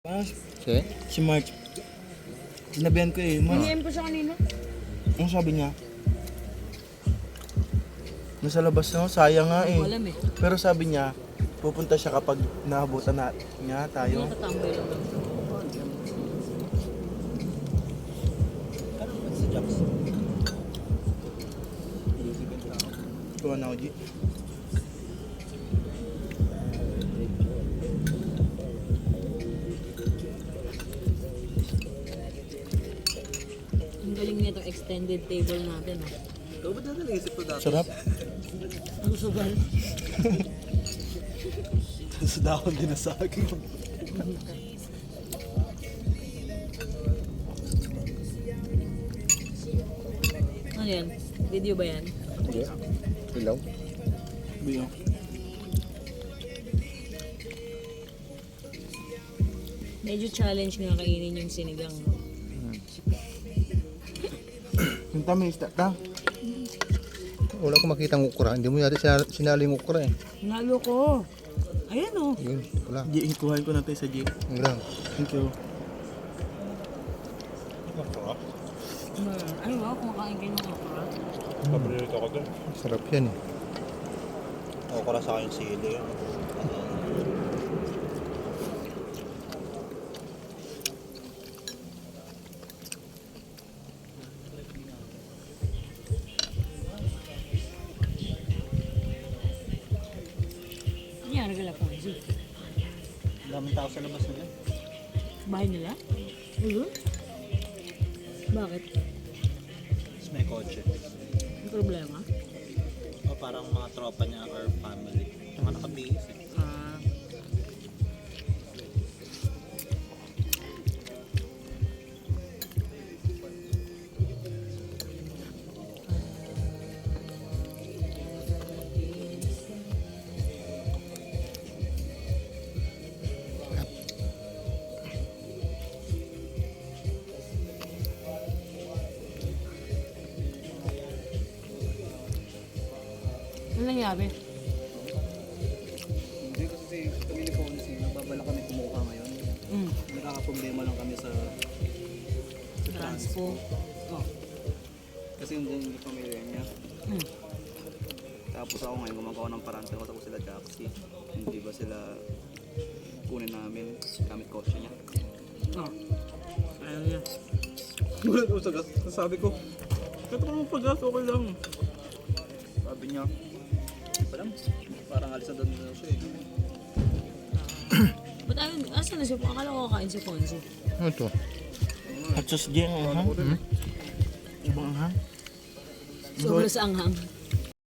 Ah, Okay. si March. Sinabihan ko eh, March, Hinihim ko siya kanina. ano sabi niya? Nasa labas na, sayang nga Hindi ko eh. alam eh. Pero sabi niya, pupunta siya kapag naabutan na niya tayo. Natatambay lang lang. Kuha na ako, G. Galing nito extended table natin ah. Ikaw ba na naisip ko dati? Sarap. Ang sugal. Sa dahon din na sa akin. Ano yan? Video ba yan? Okay. Ilaw. Biyo. Medyo challenge nga kainin yung sinigang. no? Yung tamis, ta. ta. Wala ko makita ng ukra. Hindi mo yata sinali, sinali yung ukra eh. Nalo ko. Ayan oh. Yun. Wala. G, kuhain ko na tayo sa G. Yun lang. Thank you. Hmm. Ay wow, kumakain kayo ng okra. Paborito ko dun. Sarap yan eh. Okra sa akin sili. Ano? Nagala po. Daming tao sa labas nila. Bahay nila? Ulo? Bakit? Tapos may kotse. Ang problema? O parang mga tropa niya or family. Mga nakabihis eh. Ah. Ano nangyari? Hindi kasi kami ni Fonzie, nagbabala kami kumuha ngayon. Mm. Nagkakaproblema lang kami sa Transpo. Oh. kasi yung yung pamilya niya. Mm. Tapos ako ngayon gumagawa ng paraan pero ko sila Jaxi. Hindi ba sila kunin namin gamit kotse niya. Oh. Ayaw niya. Gulat ko sa gas. Sabi ko, Kata ko ng pag-gas, okay lang. Sabi niya, "Hindi pa lang, parang alis na doon na siya eh. Ba't ayaw, asan na siya? Akala ko kakain si Fonzie. Ano to? At sus G, ang anghang. Ibang anghang. Sobra sa anghang.